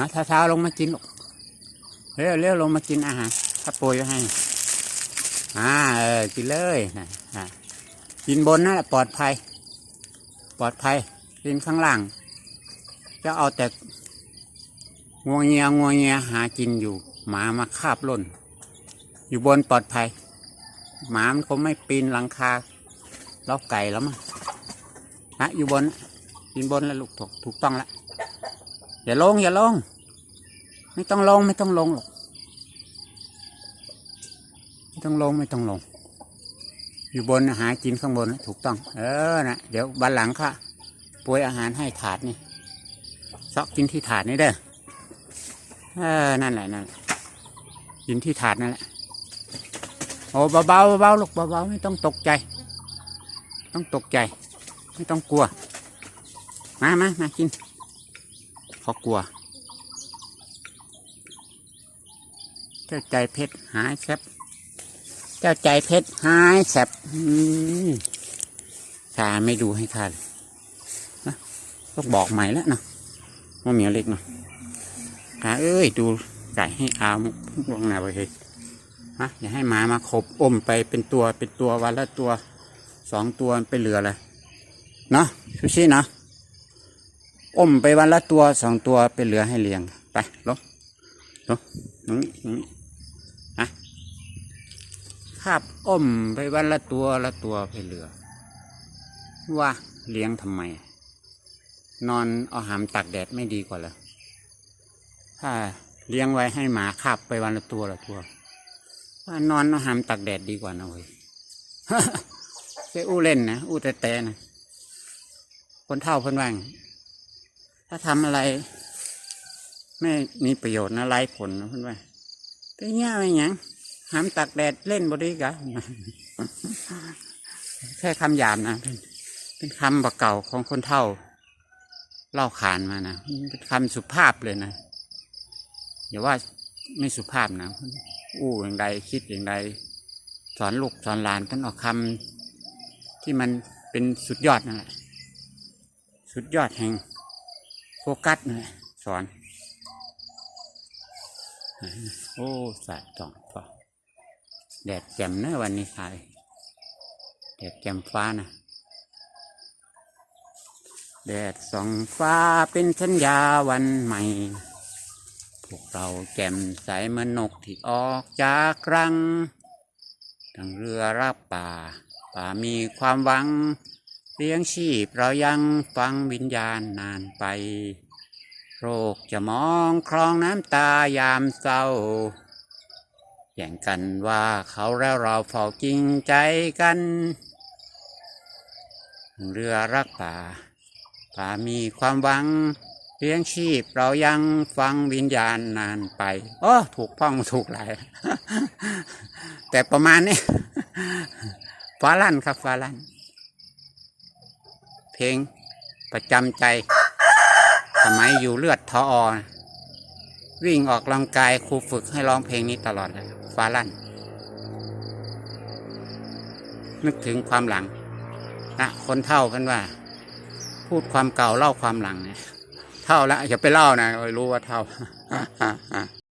ฮะเช้าๆลงมากินลูกเร็วเร็วลงมากินอาหารถ้าโปรยไว้ให้ อ่าเออกินเลยนะกินบนนั่นแหละปลอดภัย ปลอดภัยกินข้างล่าง จะเอาแต่งัวเงียงัวเงียหากินอยู่ หมามาคาบล่น อยู่บนปลอดภัย หมามันคงไม่ปีนหลังคาเล้าไก่แล้วมั้งนะอยู่บนกินบนแล้วลูกถูกถูกต้องแล้ว อย่าลง อย่าลง ไม่ต้องลงไม่ต้องลงหรอกไม่ต้องลงไม่ต้องลง อยู่บนน่ะหากินข้างบนถูกต้อง เออนะเดี๋ยวบันหลังค่ะป่วยอาหารให้ถาดนี่ซอกกินที่ถาดนี่เด้อเออนั่นแหละนั่นกินที่ถาดนั่นแหละโอ้เบาๆเบาๆลูกเบาๆไม่ต้องตกใจ ต้องตกใจ ไม่ต้องกลัว มามามากิน เขากลัว เจ้าใจเพชรหายแซบเจ้าใจเพชรหายแซบชาไม่ดูให้ข้านะต้องบอกใหม่แล้วนะว่าเหมียวเล็กเนาะตาเอ้ยดูไก่ให้อามลงหนาไปเลยฮะอย่าให้หมามาขบอมไปเป็นตัวเป็นตัววันละตัวสองตัวไปเหลือเลยเนาะชูชีเนาะ อมไปวันละตัวสองตัวไปเหลือให้เลี้ยง ไปลงลงนี้ตรงนะคาบอมไปวันละตัวละตัวไปเหลือ ว่าเลี้ยงทำไม นอนเอาหามตักแดดไม่ดีกว่าเหรอถ้าเลี้ยงไว้ให้หมาคาบไปวันละตัวละตัวว่านอนอหามตักแดดดีกว่านะเว้ยแค่อู้เล่นนะอู้แต่แต่นะคนเท่าเพิ่นว่าง ถ้าทำอะไร ไม่มีประโยชน์นะไร้ผลนะเพิ่นว่าแต่เงี้ยไรหยังหามตักแดดเล่นบดีกะแค่คำหยาบนะเป็นเป็นคำประเก่าของคนเท่า เล่าขานมานะเป็นคำสุภาพเลยนะอย่าว่าไม่สุภาพนะอู้อย่างใดคิดอย่างใดสอนลูกสอนหลานต้องเอาคำที่มันเป็นสุดยอดนั่นแหละ สุดยอดแห่ง โฟกัสนั่นแหละสอน โอ้สายตองพอแดดแจ่มนะวันนี้ใครแดดแจ่มฟ้านะแดดส่องฟ้าเป็นสัญญาวันใหม่ พวกเราแจ่มใสเหมือนนกที่ออกจากรังทั้งเรือรับป่า ป่ามีความหวัง เลี้ยงชีพเรายังฟังวิญญาณนานไป โรคจะมองคลองน้ำตายามเศร้าแย่งกันว่าเขาแล้วเราเฝ้าจริงใจกัน เรือรักป่า ป่ามีความหวัง เลี้ยงชีพเรายังฟังวิญญาณนานไปโอ้ถูกพ้องถูกหลายแต่ประมาณนี้ฟ้าลั่นครับฟ้าลั่น ลงประจำใจ สมัยอยู่เลือดทออวิ่งออกกำลังกายครูฝึกให้ร้องเพลงนี้ตลอดเลยฟ้าลั่น นึกถึงความหลังนะคนเท่ากันว่า พูดความเก่าเล่าความหลังเนี่ยเท่าแล้วอย่าไปเล่านะรู้ว่าเท่า